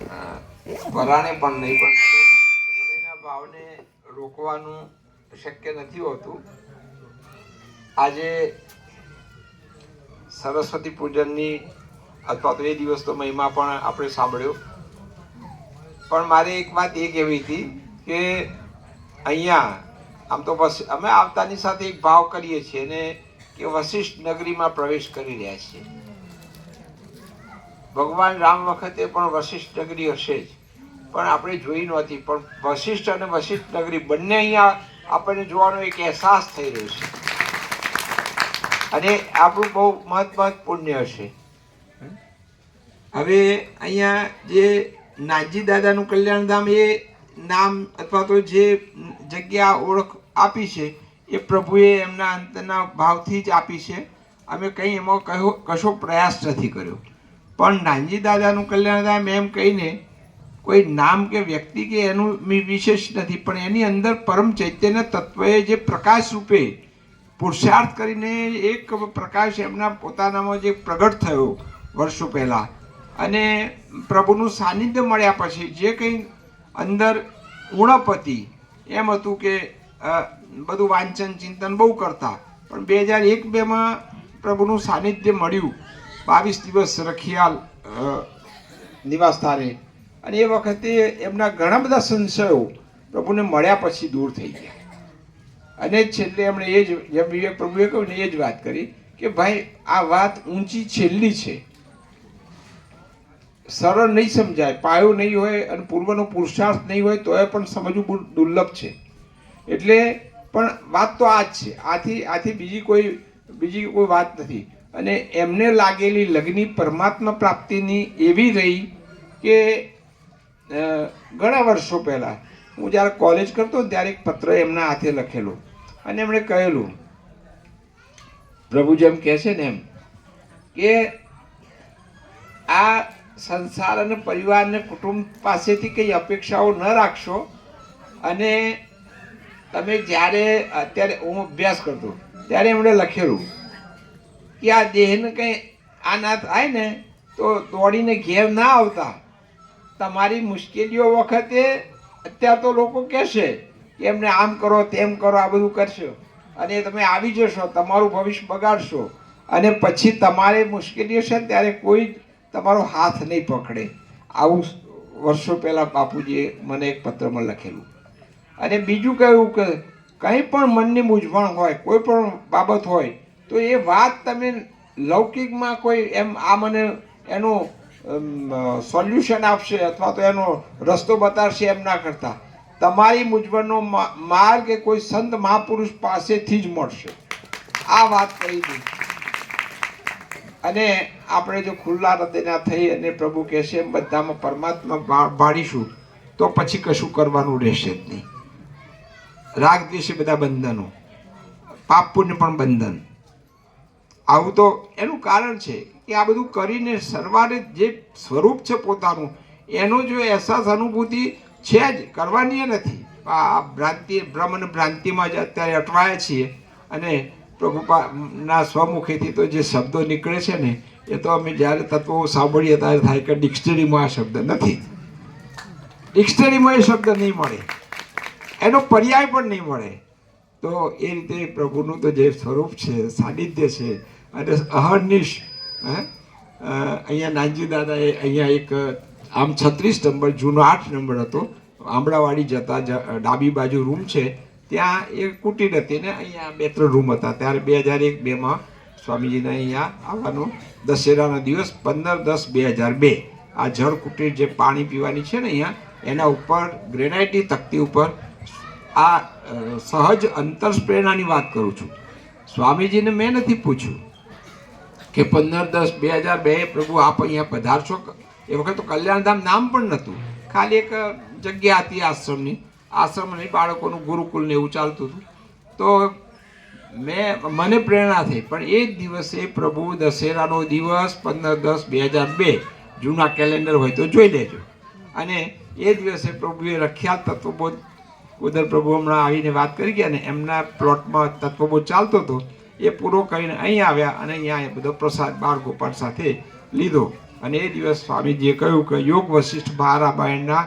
અ, પણ નહીં પણ હૃદયના ભાવને રોકવાનું શક્ય નથી હોતું. આજે સરસ્વતી પૂજનની અથવા તો એ દિવસનો મહિમા પણ આપણે સાંભળ્યો. પણ મારે એક વાત એ કહેવી હતી કે અહીંયા આમ તો બસ અમે આવતાની સાથે એક ભાવ કરીએ છીએ અને કે વશિષ્ઠ નગરીમાં પ્રવેશ કરી રહ્યા છીએ. ભગવાન રામ વખતે પણ વશિષ્ઠ નગરી હશે જ. પણ આપણે જોઈ નહોતી, પણ વશિષ્ઠ અને વશિષ્ઠ નગરી બંને અહીંયા આપણને જોવાનો એક અહેસાસ થઈ રહ્યો છે. અને આપણું બહુ મહત્વ પુણ્ય હશે. હવે અહીંયા જે નાજી દાદાનું કલ્યાણધામ એ નામ અથવા તો જે જગ્યા ઓળખ આપી છે, એ પ્રભુએ એમના અંતના ભાવથી જ આપી છે. અમે કંઈ એમાં કયો, કશો પ્રયાસ નથી કર્યો. પણ નાનજી દાદાનું કલ્યાણધામ એમ કહીને કોઈ નામ કે વ્યક્તિ કે એનું વિશેષ નથી, પણ એની અંદર પરમ ચૈતન્ય તત્વએ જે પ્રકાશ રૂપે પુરુષાર્થ કરીને એક પ્રકાશ એમના પોતાનામાં જે પ્રગટ થયો વર્ષો પહેલાં. અને પ્રભુનું સાનિધ્ય મળ્યા પછી જે કંઈ અંદર ઉણપ હતી એમ હતું કે બધું વાંચન, ચિંતન બહુ કરતા. પણ બે હજાર એક બેમાં પ્રભુનું સાનિધ્ય મળ્યું. બાવીસ દિવસ રખિયાલ નિવાસ સ્થાને. અને એ વખતે એમના ઘણા બધા સંશયો પ્રભુને મળ્યા પછી દૂર થઈ ગયા. અને છેલ્લે એમણે એ જ, જેમ વિવેક પ્રભુએ કહ્યું એ જ વાત કરી કે ભાઈ, આ વાત ઊંચી છેલ્લી છે. સરળ નહીં સમજાય, પાયો નહીં હોય અને પૂર્વનો પુરુષાર્થ નહીં હોય તોય પણ સમજવું દુર્લભ છે. એટલે પણ વાત તો આ જ છે. આથી આથી બીજી કોઈ બીજી કોઈ વાત નથી. અને એમને લાગેલી લગ્ની પરમાત્મા પ્રાપ્તિની એવી રહી કે ઘણા વર્ષો પહેલાં. હું જ્યારે કોલેજ કરતો ત્યારે એક પત્ર એમના હાથે લખેલો. અને એમણે કહેલું, પ્રભુ જેમ કહે છે ને એમ, કે આ સંસાર અને પરિવાર અને કુટુંબ પાસેથી કંઈ અપેક્ષાઓ ન રાખશો. અને તમે જ્યારે, અત્યારે હું અભ્યાસ કરતો, ત્યારે એમણે લખેલું કે આ દેહને કંઈ આ ના થાય ને, તો દોડીને ઘેર ના આવતા. તમારી મુશ્કેલીઓ વખતે અત્યાર તો લોકો કહેશે કે એમને આમ કરો, તેમ કરો, આ બધું કરશો. અને તમે આવી જશો, તમારું ભવિષ્ય બગાડશો. અને પછી તમારે મુશ્કેલીઓ છે ત્યારે કોઈ તમારો હાથ નહીં પકડે. આવું વર્ષો પહેલાં બાપુજીએ મને એક પત્રમાં લખેલું. અને બીજું કહ્યું કે કંઈ પણ મનની મૂંઝવણ હોય, કોઈ પણ બાબત હોય તો એ વાત તમે લૌકિકમાં કોઈ એમ આ મને એનું સોલ્યુશન આપશે અથવા તો એનો રસ્તો બતાવશે એમ ના કરતા. તમારી મૂંઝવણનો માર્ગ એ કોઈ સંત મહાપુરુષ પાસેથી જ મળશે. આ વાત કહી દીધી અને આપણે જો ખુલ્લા હૃદયના થઈ અને પ્રભુ કહેશે એમ બધામાં પરમાત્મા ભાળીશું, તો પછી કશું કરવાનું રહેશે જ નહીં. રાગ દ્વેષે બધા બંધનો. પાપ પુણ્ય પણ બંધન. આવું તો એનું કારણ છે કે આ બધું કરીને સરવારે જે સ્વરૂપ છે પોતાનું, એનો જો અહેસાસ અનુભૂતિ છે જ, કરવાની નથી. આ ભ્રાંતિ, ભ્રમ અને ભ્રાંતિમાં જ અત્યારે અટવાયા છીએ અને પ્રભુપાના સ્વમુખેથી તો જે શબ્દો નીકળે છે ને, એ તો અમે જ્યારે તત્વો સાંભળીએ ત્યારે થાય કે ડિક્શનરીમાં આ શબ્દ નથી. ડિક્શનરીમાં એ શબ્દ નહીં મળે. એનો પર્યાય પણ નહીં મળે. તો એ રીતે પ્રભુનું તો જે સ્વરૂપ છે, સાનિધ્ય છે અને અહર્નિશ હે? અહીંયા નાનજી દાદાએ અહીંયા એક, આમ છત્રીસ નંબર, જૂનો આઠ નંબર હતો. આંબળાવાડી જતા ડાબી બાજુ રૂમ છે. ત્યાં એક કુટીર હતી ને અહીંયા બે ત્રણ રૂમ હતા. ત્યારે બે હજાર એક બેમાં સ્વામીજીને અહીંયા આવવાનો દશેરાનો દિવસ પંદર દસ બે હજાર બે. આ જળ કુટીર જે પાણી પીવાની છે ને અહીંયા, એના ઉપર, ગ્રેનાઇટની તકતી ઉપર આ સહજ અંતર પ્રેરણાની વાત કરું છું. સ્વામીજીને મેં નથી પૂછ્યું. કે પંદર દસ બે હજાર બે પ્રભુ આપ અહીંયા પધારશો. એ વખત તો કલ્યાણધામ નામ પણ નહોતું. ખાલી એક જગ્યા હતી આશ્રમની. આશ્રમ નહીં બાળકોનું ગુરુકુલ ને એવું ચાલતું હતું. તો મેં, મને પ્રેરણા થઈ. પણ એ જ દિવસે પ્રભુ દશેરાનો દિવસ પંદર દસ બે હજાર બે. જૂના કેલેન્ડર હોય તો જોઈ લેજો. અને એ દિવસે પ્રભુએ રખ્યા તત્વબોધ. ઉદર પ્રભુ હમણાં આવીને વાત કરી ગયા ને, એમના પ્લોટમાં તત્વબોધ ચાલતો હતો. એ પૂરો કરીને અહીં આવ્યા અને અહીંયા એ બધો પ્રસાદ, બાળ ગોપાલ સાથે લીધો. અને એ દિવસ સ્વામીજીએ કહ્યું કે યોગ વશિષ્ઠ બારાબાયણના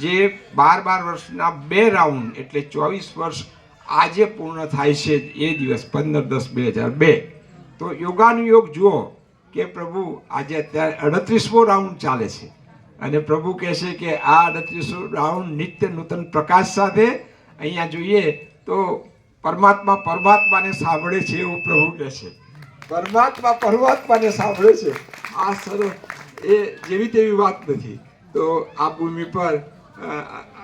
જે બાર બાર વર્ષના બે રાઉન્ડ, એટલે ચોવીસ વર્ષ આજે પૂર્ણ થાય છે એ દિવસ, પંદર દસ બે હજાર બે. તો યોગાનુયોગ જુઓ કે પ્રભુ આજે અત્યારે અડત્રીસમો રાઉન્ડ ચાલે છે. અને પ્રભુ કહે છે કે આ અડત્રીસો રાઉન્ડ નિત્ય નૂતન પ્રકાશ સાથે અહીંયા જોઈએ તો પરમાત્મા પરમાત્માને સાંભળે છે એવું પ્રભુ કહે છે. પરમાત્મા પરમાત્માને સાંભળે છે. આ સરસ એ જેવી તેવી વાત નથી. તો આ ભૂમિ પર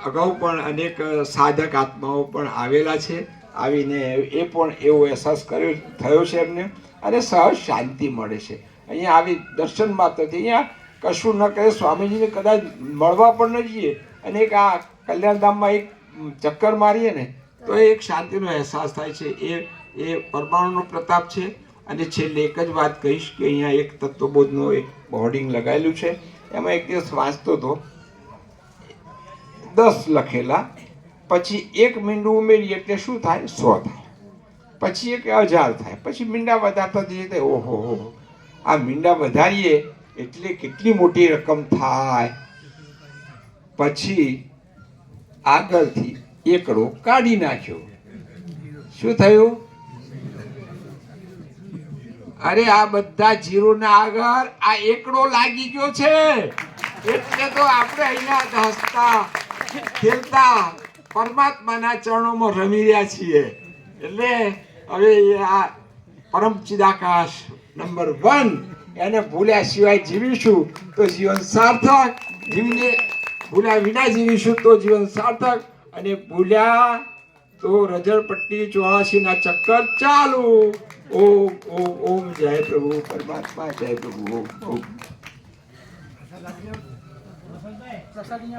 અગાઉ પણ અનેક સાધક આત્માઓ પણ આવેલા છે. આવીને એ પણ એવો અહેસાસ કર્યો, થયો છે એમને. અને સહજ શાંતિ મળે છે. અહીંયા આવી દર્શન માત્રથી અહીંયા કશું ન કરે સ્વામીજીને કદાચ મળવા પણ ન જઈએ. અને એક આ કલ્યાણધામમાં એક ચક્કર મારીએ ને તો એ એક શાંતિનો અહેસાસ થાય છે. એ એ પરમાણુનો પ્રતાપ છે. અને છેલ્લે એક જ વાત કહીશ કે અહીંયા એક તત્વબોધનો એક હોર્ડિંગ લગાવેલું છે. એમાં એક દિવસ વાંચતો હતો. દસ લખેલા, પછી એક મીંડું ઉમેરીએ એટલે શું થાય? સો થાય. પછી એક હજાર થાય. પછી મીંડા વધારતા જઈએ તો ઓહો હો. આ મીંડા વધારીએ એટલે કેટલી મોટી રકમ થાય? પછી આગળથી એકડો કાઢી નાખ્યો. શું થયું? અરે આ બધા જીરોના આગળ આ એકડો લાગી ગયો છે. એટલે તો આપણે અહીંયા હસતા ખેલતા પરમાત્માના ચરણોમાં રમી રહ્યા છીએ. એટલે હવે આ પરમ ચિદાકાશ નંબર વન એને ભૂલ્યા સિવાય જીવીશું તો જીવન સાર્થક. જીવને ભૂલ્યા વિના જીવીશું તો જીવન સાર્થક. અને ભૂલ્યા તો રજળપટ્ટી ચોરાશી ના ચક્કર ચાલુ. ઓમ ઓમ ઓમ, જય પ્રભુ, પરમાત્મા, જય પ્રભુ, ઓમ ઓમ.